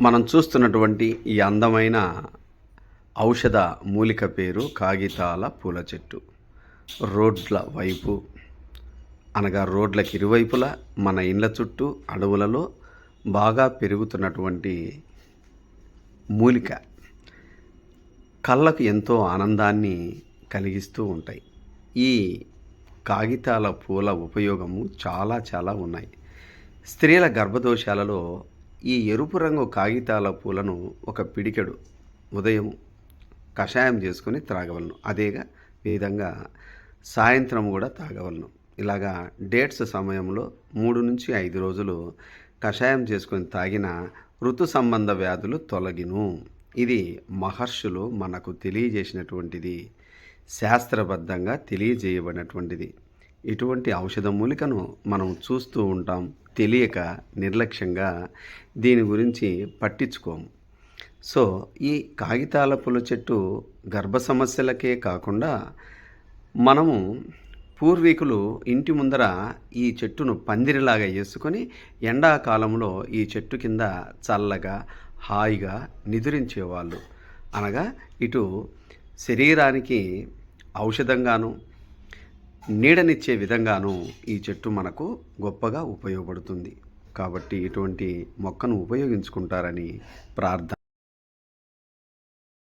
మనం చూస్తున్నటువంటి ఈ అందమైన ఔషధ మూలిక పేరు కాగితాల పూల చెట్టు. రోడ్ల వైపు అనగా రోడ్లకు ఇరువైపులా మన ఇండ్ల చుట్టూ అడవులలో బాగా పెరుగుతున్నటువంటి మూలిక. కళ్ళకు ఎంతో ఆనందాన్ని కలిగిస్తూ ఉంటాయి. ఈ కాగితాల పూల ఉపయోగము చాలా చాలా ఉన్నాయి. స్త్రీల గర్భదోషాలలో ఈ ఎరుపు రంగు కాగితాల పూలను ఒక పిడికెడు ఉదయం కషాయం చేసుకొని త్రాగవలను. అదేగా విధంగా సాయంత్రం కూడా తాగవలను ఇలాగా డేట్స్ సమయంలో మూడు నుంచి ఐదు రోజులు కషాయం చేసుకొని తాగిన ఋతు సంబంధ వ్యాధులు తొలగిను. ఇది మహర్షులు మనకు తెలియజేసినటువంటిది శాస్త్రబద్ధంగా తెలియజేయబడినటువంటిది. ఇటువంటి ఔషధ మూలికను మనం చూస్తూ ఉంటాం తెలియక నిర్లక్ష్యంగా దీని గురించి పట్టించుకోము. సో ఈ కాగితాల పూల చెట్టు గర్భ సమస్యలకే కాకుండా మనము పూర్వీకులు ఇంటి ముందర ఈ చెట్టును పందిరిలాగా వేసుకొని ఎండాకాలంలో ఈ చెట్టు కింద చల్లగా హాయిగా నిదురించేవాళ్ళు. అనగా ఇటు శరీరానికి ఔషధంగాను నీడనిచ్చే విధంగాను ఈ చెట్టు మనకు గొప్పగా ఉపయోగపడుతుంది. కాబట్టి ఇటువంటి మొక్కను ఉపయోగించుకుంటారని ప్రార్థన